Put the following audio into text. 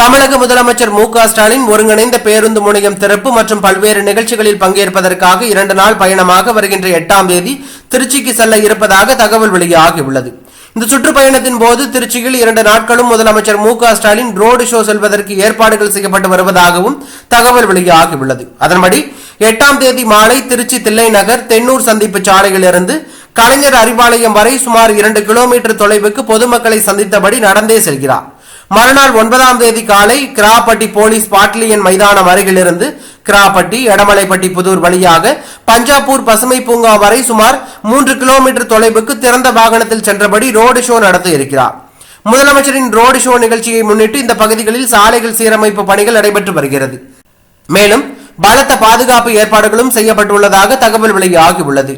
தமிழக முதலமைச்சர் மு க ஸ்டாலின் ஒருங்கிணைந்த பேருந்து முனையம் திறப்பு மற்றும் பல்வேறு நிகழ்ச்சிகளில் பங்கேற்பதற்காக இரண்டு நாள் பயணமாக வருகின்ற எட்டாம் தேதி திருச்சிக்கு செல்ல இருப்பதாக தகவல் வெளியாகியுள்ளது. இந்த சுற்றுப்பயணத்தின் போது திருச்சியில் இரண்டு நாட்களும் முதலமைச்சர் மு க ஸ்டாலின் ரோடு ஷோ செல்வதற்கு ஏற்பாடுகள் செய்யப்பட்டு வருவதாகவும் தகவல் வெளியாகியுள்ளது. அதன்படி எட்டாம் தேதி மாலை திருச்சி தில்லை நகர் தென்னூர் சந்திப்பு சாலையிலிருந்து கலைஞர் அறிவாலயம் வரை சுமார் இரண்டு கிலோமீட்டர் தொலைவுக்கு பொதுமக்களை சந்தித்தபடி நடந்தே செல்கிறார். மறுநாள் ஒன்பதாம் தேதி காலை கிராப்பட்டி போலீஸ் பாட்லியன் மைதானம் அருகிலிருந்து கிராப்பட்டி எடமலைப்பட்டி புதூர் வழியாக பஞ்சாப்பூர் பசுமை பூங்கா வரை சுமார் மூன்று கிலோமீட்டர் தொலைவுக்கு திறந்த வாகனத்தில் சென்றபடி ரோடு ஷோ நடத்த இருக்கிறார். முதலமைச்சரின் ரோடு ஷோ நிகழ்ச்சியை முன்னிட்டு இந்த பகுதிகளில் சாலைகள் சீரமைப்பு பணிகள் நடைபெற்று வருகிறது. மேலும் பலத்த பாதுகாப்பு ஏற்பாடுகளும் செய்யப்பட்டுள்ளதாக தகவல் வெளியாகியுள்ளது